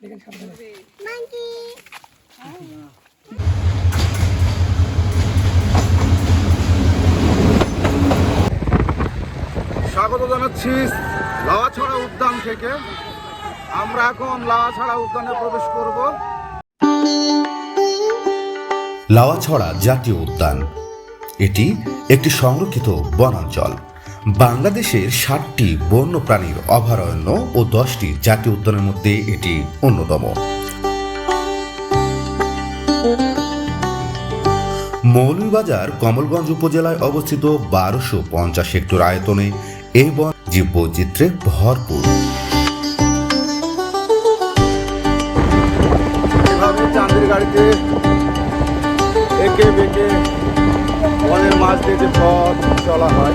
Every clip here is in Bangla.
স্বাগত জানাচ্ছি লাওয়াছড়া উদ্যান থেকে। আমরা এখন লাওয়াছড়া উদ্যানে প্রবেশ করব। লাওয়াছড়া জাতীয় উদ্যান। এটি একটি সংরক্ষিত বনাঞ্চল। বাংলাদেশের ষাটটি বন্যপ্রাণীর অভয়ারণ্য ও দশটি জাতীয় উদ্যানের মধ্যে এটি অন্যতম। মৌলভীবাজার কমলগঞ্জ উপজেলায় অবস্থিত বারোশো পঞ্চাশ হেক্টর আয়তনে এই বন ভরপুর। একে বেঁকে বনের মাছ দিয়ে যে পথ চলা হয়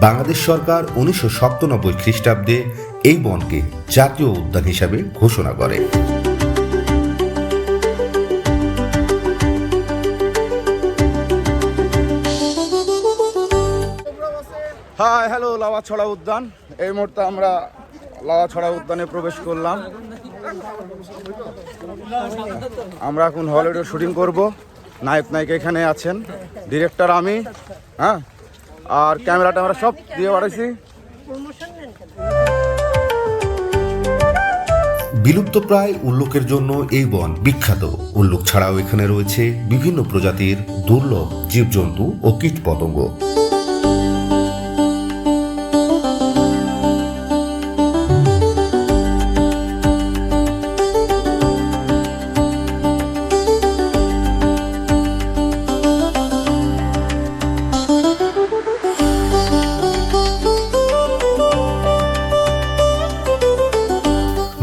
বাংলাদেশ সরকার উনিশশো সপ্তানব্বই খ্রিস্টাব্দে এই বনকে জাতীয় উদ্যান হিসাবে ঘোষণা করে। হাই হ্যালো লাওয়াছড়া উদ্যান এই মুহূর্তে আমরা লাওয়াছড়া উদ্যানে প্রবেশ করলাম। আমরা এখন হলিউডে শুটিং করব। নায়ক নায়িকা এখানে আছেন। ডিরেক্টর আমি হ্যাঁ? আর ক্যামেরা ট্যামেরা সব দিয়ে বাড়াইছি। বিলুপ্তপ্রায় উল্লুকের জন্য এই বন বিখ্যাত। উল্লুক ছাড়াও এখানে রয়েছে বিভিন্ন প্রজাতির দুর্লভ জীবজন্তু ও কীটপতঙ্গ।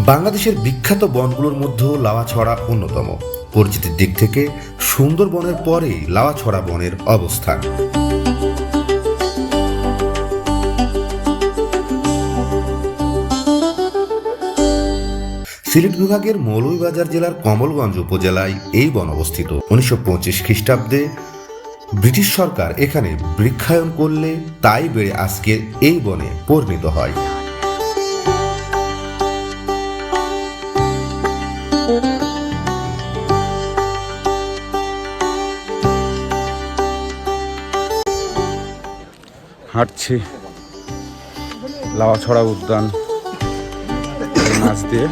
বাংলাদেশের বিখ্যাত বনগুলোর মধ্যেও লাওয়াছড়া অন্যতম। পরিচিতির দিক থেকে সুন্দরবনের পরেই লাওয়াছড়া বনের অবস্থান। সিলেট বিভাগের মৌলভীবাজার জেলার কমলগঞ্জ উপজেলায় এই বন অবস্থিত। উনিশশো পঁচিশ খ্রিস্টাব্দে ব্রিটিশ সরকার এখানে বৃক্ষায়ন করলে তাই বেড়ে আজকে এই বনে পরিণত হয়। হাঁটছি। লাওয়াছড়া উদ্যান। মাছ দিয়ে।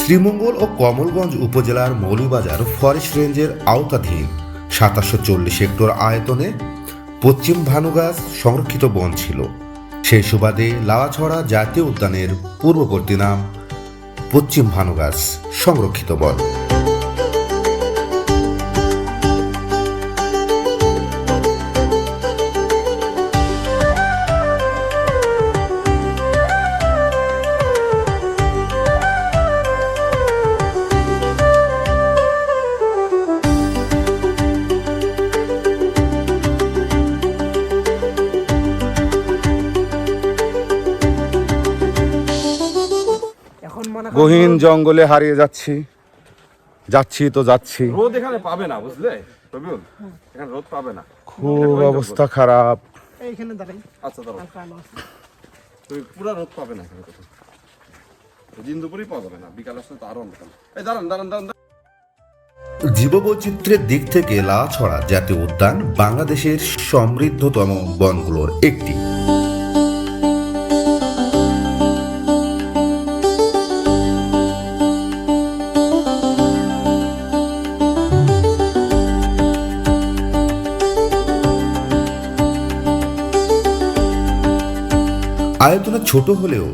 শ্রীমঙ্গল ও কমলগঞ্জ উপজেলার মৌলভীবাজার ফরেস্ট রেঞ্জের আওতাধীন সাতাশশো চল্লিশ হেক্টর আয়তনে পশ্চিম ভানুগাছ সংরক্ষিত বন ছিল। সেই সুবাদে লাওয়াছড়া জাতীয় উদ্যানের পূর্ববর্তী নাম পশ্চিম ভানুগাছ সংরক্ষিত বন। গহীন জঙ্গলে হারিয়ে যাচ্ছি। যাচ্ছি তো যাচ্ছি। রোদ এখানে পাবে না বুঝলে? রবিউল এখানে রোদ পাবে না। খুব অবস্থা খারাপ। এইখানে দাঁড়াই। আচ্ছা দাঁড়াও। তুমি পুরো রোদ পাবে না এখানে কোথাও। দিন দুপুরেই পাওয়া যাবে না বিকাল আসলে তো আরও অন্ধকার। এই দাঁড়ান দাঁড়ান দাঁড়ান। জীববৈচিত্র্যের দিক থেকে লাওয়াছড়া জাতীয় উদ্যান বাংলাদেশের সমৃদ্ধতম বনগুলোর একটি। আয়তনে ছোট হলেও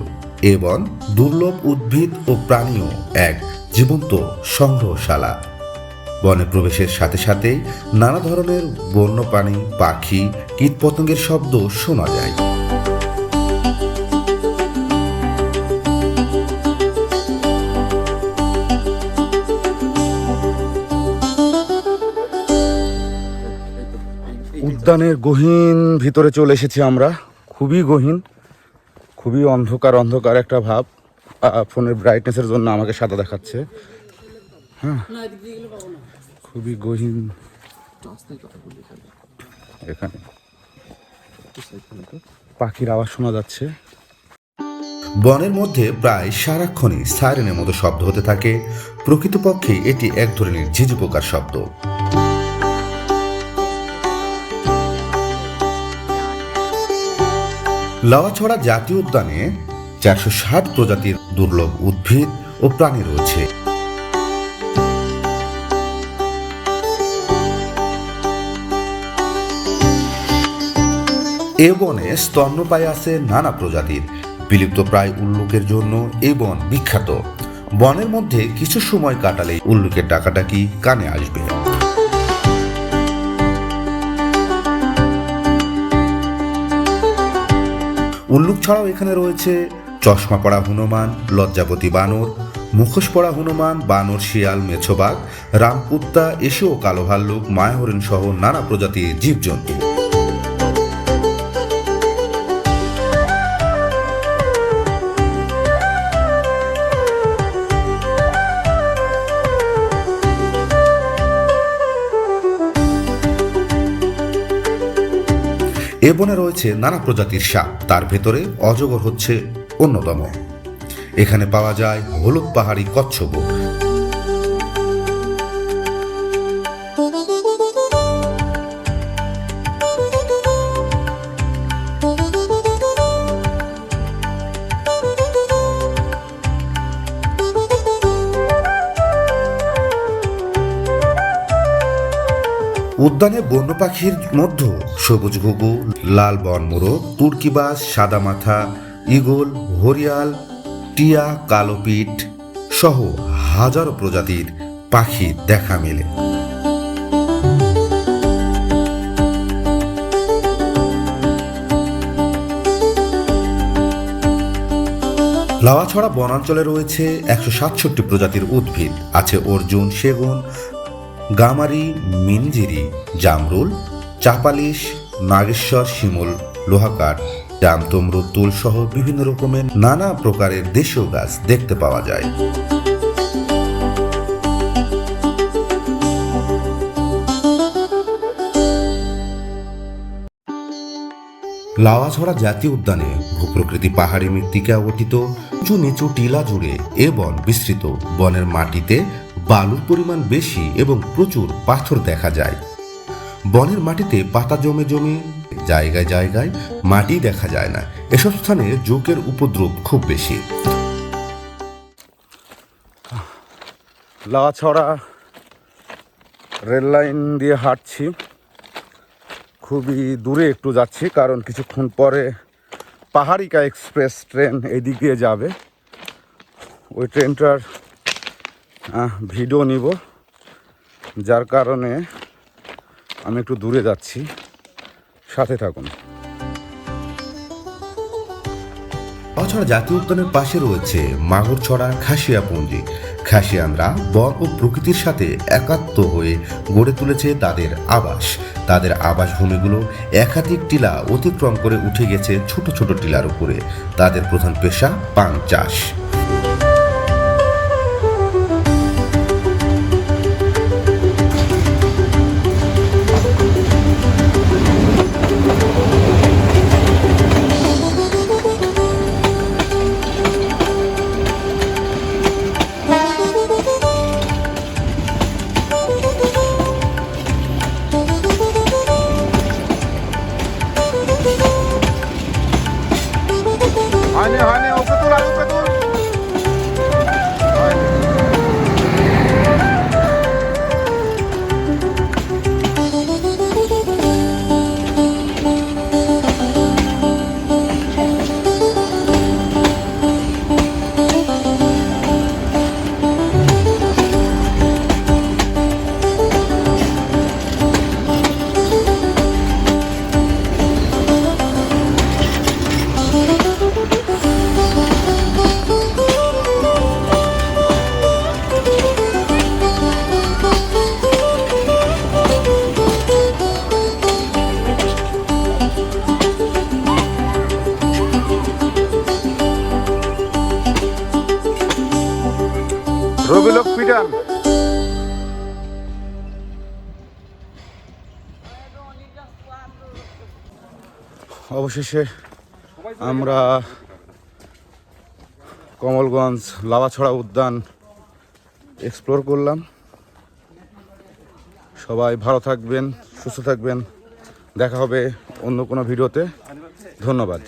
এ বন দুর্লভ উদ্ভিদ ও প্রাণীও এক জীবন্ত সংগ্রহশালা। বনে প্রবেশের সাথে সাথে নানা ধরনের বন্যপ্রাণী, পাখি, কীটপতঙ্গের শব্দ শোনা যায়। উদ্যানের গহীন ভিতরে চলে এসেছি আমরা। খুবই গহীন। খুবই অন্ধকার অন্ধকার একটা ভাব ফোনের ব্রাইটনেসের জন্য আমাকে সাদা দেখাচ্ছে। হ্যাঁ। খুবই গহীন। এখানে। পাখির আওয়াজ শোনা যাচ্ছে। বনের মধ্যে প্রায় সারাক্ষণই সাইরেনের মতো শব্দ হতে থাকে। প্রকৃতপক্ষে এটি এক ধরনের ঝিঝি পোকার শব্দ। লাওয়াছড়া জাতীয় উদ্যানে চারশো ষাট প্রজাতির দুর্লভ উদ্ভিদ ও প্রাণী রয়েছে। এ বনে স্তন্যপায়ী আছে নানা প্রজাতির। বিলুপ্ত প্রায় উল্লুকের জন্য এ বন বিখ্যাত। বনের মধ্যে কিছু সময় কাটালে উল্লুকের ডাকাডাকি কানে আসবে। উল্লুক ছাড়াও এখানে রয়েছে। চশমা পড়া হনুমান, লজ্জাবতী বানর, মুখোশ পড়া হনুমান, বানর, শিয়াল মেছোবাগ রামপুত্তা এসেও কালো ভাল্লুক, মায়াহরিণ সহ নানা প্রজাতির জীবজন্তু। এ বনে রয়েছে নানা প্রজাতির সাপ। তার ভেতরে অজগর হচ্ছে অন্যতম। এখানে পাওয়া যায় হলুদ পাহাড়ি কচ্ছপ। উদ্যানে বন্য পাখির মধ্যে সবুজ ঘুঘু, লাল বন মোরগ তুর্কিবাস সাদা মাথা ইগল হরিয়াল, টিয়া কালোপিট সহ হাজারো প্রজাতির পাখি দেখা মেলে। লাওয়াছড়া বনাঞ্চলে রয়েছে একশো সাতষট্টি প্রজাতির উদ্ভিদ। আছে অর্জুন, সেগুন গামারি, মিনজিরি, জামরুল, চাপালিশ, নাগেশ্বর, শিমুল লোহাকাঠ জামতমরু তুল সহ বিভিন্ন রকমের নানা প্রকারের দেশীয় গাছ দেখতে পাওয়া যায়। লাওয়াছড়া জাতীয় উদ্যানে ভূপ্রকৃতি পাহাড়ি মৃত্তিকা গঠিত, উঁচু নিচু টিলা জুড়ে এ বন বিস্তৃত। বনের মাটিতে বালুর পরিমাণ বেশি এবং প্রচুর পাথর দেখা যায়। বনের মাটিতে পাতা জমে জমে, জায়গায় জায়গায় মাটি দেখা যায় না। এসব স্থানে জোকের উপদ্রব খুব বেশি। লাছড়া রেল লাইন দিয়ে হাঁটছি। খুবই দূরে একটু যাচ্ছি, কারণ কিছুক্ষণ পরে পাহাড়িকা এক্সপ্রেস ট্রেন এদিক দিয়ে যাবে। ওই ট্রেনটার ভিডিও নিব। যার কারণে আমি একটু দূরে যাচ্ছি। সাথে থাকুন। তাছাড়া জাতীয় উদ্যানের পাশে রয়েছে মাগুরছড়া খাসিয়াপুঞ্জি খাসিয়ানরা বন ও প্রকৃতির সাথে একাত্ম হয়ে গড়ে তুলেছে তাদের আবাস। তাদের আবাসভূমিগুলো একাধিক টিলা অতিক্রম করে উঠে গেছে ছোট ছোট টিলার উপরে। তাদের প্রধান পেশা পান চাষ। অবশেষে আমরা কমলগঞ্জ লাভাছড়া উদ্যান এক্সপ্লোর করলাম। সবাই ভালো থাকবেন, সুস্থ থাকবেন। দেখা হবে অন্য কোনো ভিডিওতে। ধন্যবাদ।